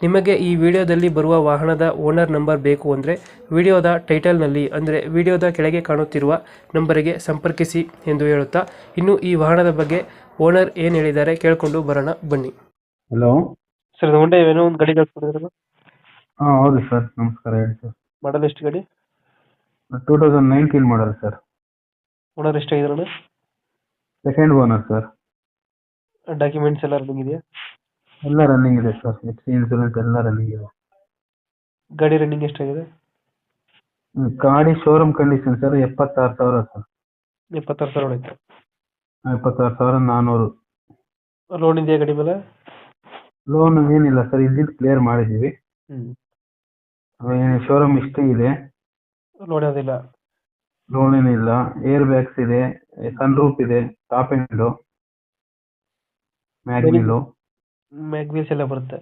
ನಿಮಗೆ ಈ ವಿಡಿಯೋದಲ್ಲಿ ಬರುವ ವಾಹನದ ಓನರ್ ನಂಬರ್ ಬೇಕು ಅಂದರೆ ವಿಡಿಯೋದ ಟೈಟಲ್ನಲ್ಲಿ ಅಂದರೆ ವಿಡಿಯೋದ ಕೆಳಗೆ ಕಾಣುತ್ತಿರುವ ನಂಬರಿಗೆ ಸಂಪರ್ಕಿಸಿ ಎಂದು ಹೇಳುತ್ತಾ ಇನ್ನು ಈ ವಾಹನದ ಬಗ್ಗೆ ಓನರ್ ಏನು ಹೇಳಿದ್ದಾರೆ ಕೇಳಿಕೊಂಡು ಬರೋಣ ಬನ್ನಿ. ಹಲೋ. ಸರ್ ಇದು ಹೊಂಡೆ ಏನೋ ಒಂದು ಗಾಡಿ ಕಳ್ಸ್ಕೊಡಿದ್ರು ಹಾಂ ಹೌದು ಸರ್ ನಮಸ್ಕಾರ ಹೇಳಿ ಸರ್. ಮಾಡಲ್ ಎಷ್ಟು ಗಾಡಿ? Two thousand nineteen model sir. Owner ಎಷ್ಟಾಗಿದ್ರಣ second owner sir. Documents ಎಲ್ಲ ರನ್ನಿಂಗ್ ಇದೆಯಾ? ಎಲ್ಲ ರನ್ನಿಂಗ್ ಇದೆ ಸರ್ ಇನ್ಸೂರೆನ್ಸ್ ಎಲ್ಲ ರನ್ನಿಂಗ್ ಇದೆ. ಗಾಡಿ ರನ್ನಿಂಗ್ ಎಷ್ಟಾಗಿದೆ? ಹ್ಮ್, ಗಾಡಿ ಶೋರೂಮ್ ಕಂಡೀಷನ್ ಸರ್ ಎಪ್ಪತ್ತಾರು ಸಾವಿರ ಸರ್ ಎಪ್ಪತ್ತಾರು ಸಾವಿರ ಹೊಡೈತೆ ಎಪ್ಪತ್ತಾರು ಸಾವಿರ ನಾನ್ನೂರು ಲೋನ್ ಇದೆಯಾ ಗಾಡಿ ಮೇಲೆ? ಲೋನ್ ಏನಿಲ್ಲ ಸರ್ ಇದ್ದಿದ್ದು ಕ್ಲಿಯರ್ ಮಾಡಿದ್ದೀವಿ. ಹ್ಞೂ ಶೋರೂಮ್ ಇಷ್ಟೇ ಇದೆ. ಲೋನ್ ಯಾವುದಿಲ್ಲ ಲೋನ್ ಏನಿಲ್ಲ ಏರ್ ಬ್ಯಾಗ್ಸ್ ಇದೆ ಸನ್ ರೂಪ್ ಇದೆ ಟಾಪ್ ಎಂಡು ಮ್ಯಾಗ್ನಿಲು ಮ್ಯಾಗ್ ವೀಲ್ಸ್ ಎಲ್ಲ ಬರುತ್ತೆ.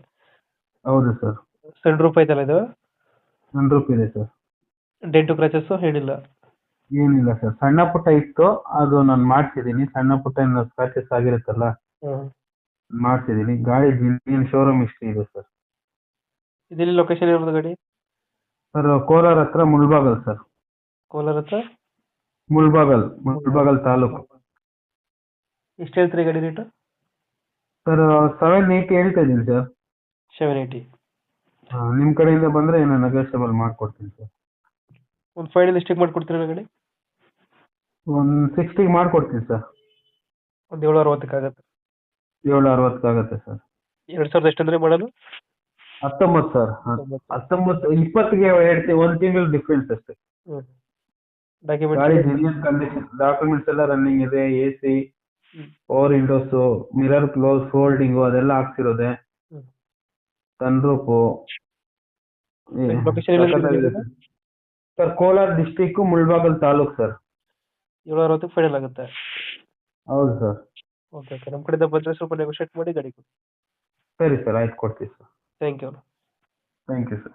ಹೌದು ಸರ್ ಸಣ್ಣ ರೂಪಾಯಿ ಐತಲ್ಲ ಇದು? ಸನ್ ರೂಫ್ ಇದೆ ಸರ್ ಡೆಂಟು ಕ್ರಾಚಸ್ ಏನಿಲ್ಲ. ಏನಿಲ್ಲ ಸರ್ ಸಣ್ಣ ಪುಟ್ಟ ಇತ್ತು. ಅದು ನಾನು ಮಾಡ್ಸಿದ್ದೀನಿ ಸಣ್ಣ ಪುಟ್ಟ ಸ್ಕ್ರಾಚಸ್ ಆಗಿರುತ್ತಲ್ಲ? ಮಾಡ್ತಿದ್ದೀನಿ ಮಾಡ್ಸಿದ್ದೀನಿ ಗಾಡಿ ಜಿನ್ ಶೋರೂಮ್ ಇಷ್ಟು ಇದೆ ಸರ್ ಇದೆಲ್ಲಿ ಲೊಕೇಶನ್ ಇರೋದು ಗಾಡಿ? ಸರ್ ಕೋಲಾರ ಹತ್ರ ಮುಳ್ಬಾಗಲ್ ಸರ್ ಕೋಲಾರ ಹತ್ರ? ಮುಳ್ಬಾಗಲ್. ಮುಳ್ಬಾಗಲ್ ತಾಲೂಕು. ಎಷ್ಟು ಹೇಳ್ತೀರಿ ಗಾಡಿ ರೇಟು ಸರ್ ಸೆವೆನ್ ಏಯ್ಟಿ ಹೇಳ್ತಾ ಇದ್ದೀನಿ ಸರ್ ಸೆವೆನ್ ಏಯ್ಟಿ ನಿಮ್ಮ ಕಡೆಯಿಂದ ಬಂದರೆ ಏನೋ ನೆಗೋಷಿಯಬಲ್ ಮಾಡಿಕೊಡ್ತೀನಿ ಸರ್ ಒಂದು ಫೈನಲ್ ಎಷ್ಟಕ್ಕೆ ಮಾಡ್ಕೊಡ್ತೀರಾ ಗಾಡಿ ಒಂದು ಸಿಕ್ಸ್ಟಿಗೆ ಮಾಡಿಕೊಡ್ತೀನಿ ಸರ್ ಒಂದು ಏಳು ಅರವತ್ತಕ್ಕಾಗತ್ತೆ. ಏಳು ಅರವತ್ತಕ್ಕಾಗತ್ತೆ ಸರ್ ಎರಡು ಸಾವಿರದ ಎಷ್ಟು ಅಂದರೆ ಮಾಡಲು? ಹತ್ತೊಂಬತ್ತು ಸರ್ ಹತ್ತೊಂಬತ್ತು. ಇಪ್ಪತ್ತಿಗೆ ಹೇಳ್ತೀವಿ ಒಂದು ತಿಂಗಳು ಡಿಫ್ರೆನ್ಸ್ ಅಷ್ಟೇ. ಡಾಕ್ಯುಮೆಂಟ್ ಕಂಡೀಷನ್ ಡಾಕ್ಯುಮೆಂಟ್ಸ್ ಎಲ್ಲ ರನ್ನಿಂಗ್ ಇದೆ A C. Power windows mirror close folding ಅದೆಲ್ಲ ಹಾಕ್ಸಿರೋದೆ. ಹ್ಮ್. ಸನ್ ರೂಪು Location ಎಲ್ಲಿ ಇದೆ? Sir Kolar district Mulbagal taluk sir ಏಳು ಅರವತ್ತಕ್ಕೆ ಫೈನಲ್ ಆಗುತ್ತೆ. ಹೌದು ಸರ್ ಓಕೆ ಓಕೆ ನಮ್ಮ ಕಡೆಯಿಂದ ಬಂದರೆ ಸ್ವಲ್ಪ ನೆಗೋಷಿಯೇಟ್ ಮಾಡಿ ಗಾಡಿ ಕೊಡಿ. ಸರಿ ಸರ್ ಆಯ್ತು ಕೊಡ್ತೀವಿ sir thank you thank you sir